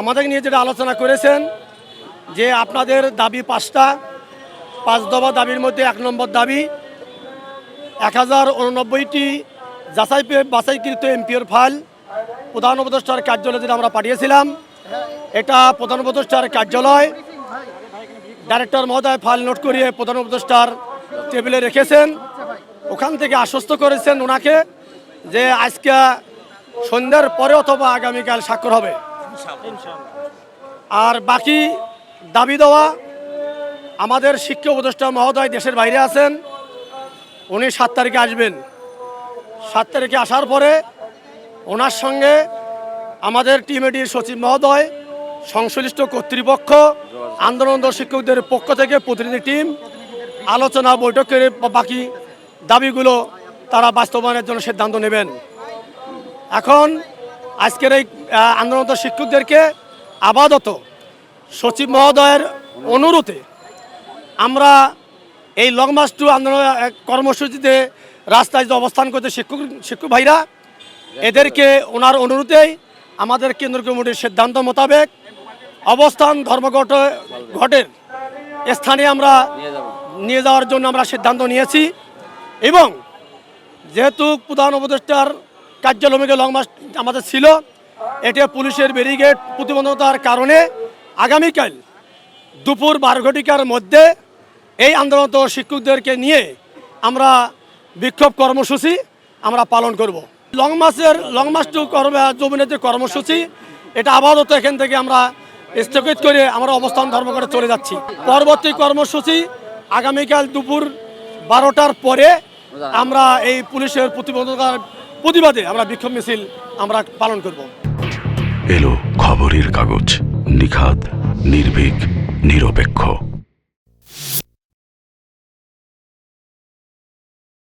আমাদের নিয়ে যেটা আলোচনা করেছেন যে আপনাদের দাবি পাঁচটা, পাঁচ দফা দাবির মধ্যে এক নম্বর দাবি, এক হাজার উননব্বইটি যাচাই বাছাইকৃত এমপিওর ফাইল প্রধান উপদেষ্টার কার্যালয়ে যেটা আমরা পাঠিয়েছিলাম, এটা প্রধান উপদেষ্টার কার্যালয়। ডাইরেক্টর মহোদয় ফাইল নোট করিয়ে প্রধান উপদেষ্টার টেবিলে রেখেছেন। ওখান থেকে আশ্বস্ত করেছেন ওনাকে যে আজকে সন্ধ্যার পরে অথবা আগামীকাল স্বাক্ষর হবে। আর বাকি দাবি দেওয়া, আমাদের শিক্ষা উপদেষ্টা মহোদয় দেশের বাইরে আছেন, উনি সাত তারিখে আসবেন। সাত তারিখে আসার পরে ওনার সঙ্গে আমাদের টিমেটির সচিব মহোদয়, সংশ্লিষ্ট কর্তৃপক্ষ আন্দোলনরত শিক্ষকদের পক্ষ থেকে প্রতিনিধি টিম আলোচনা বৈঠক করে বাকি দাবিগুলো তারা বাস্তবায়নের জন্য সিদ্ধান্ত নেবেন। এখন আজকের এই আহ, আন্দোলনরত শিক্ষকদেরকে আপাতত সচিব মহোদয়ের অনুরোধে আমরা এই লং মার্চ টু আন্দোলন কর্মসূচিতে রাস্তায় যে অবস্থান করতে শিক্ষক শিক্ষক ভাইরা এদেরকে ওনার অনুরোধেই আমাদের কেন্দ্র কমিটির সিদ্ধান্ত মোতাবেক অবস্থান ধর্মঘট ঘটের স্থানে আমরা নিয়ে যাওয়ার জন্য আমরা সিদ্ধান্ত নিয়েছি এবং যেহেতু প্রধান উপদেষ্টার কার্যালয়ে লং মার্চ আমাদের ছিল। এটা পুলিশের ব্যারিগেড প্রতিবন্ধকতার কারণে আগামীকাল দুপুর বারো ঘটিকার মধ্যে এই আন্দোলনত শিক্ষকদেরকে নিয়ে আমরা বিক্ষোভ কর্মসূচি আমরা পালন করব। লং মাসের লং মাস টু কর্ম জমিনের যে কর্মসূচি, এটা আপাতত এখান থেকে আমরা স্থগিত করে আমরা অবস্থান ধর্মঘটে চলে যাচ্ছি। পরবর্তী কর্মসূচি আগামীকাল দুপুর বারোটার পরে আমরা এই পুলিশের প্রতিবন্ধকতার প্রতিবাদে আমরা বিক্ষোভ মিছিল আমরা পালন করব। এলো খবরের কাগজ নিখাদ নির্ভীক নিরপেক্ষ।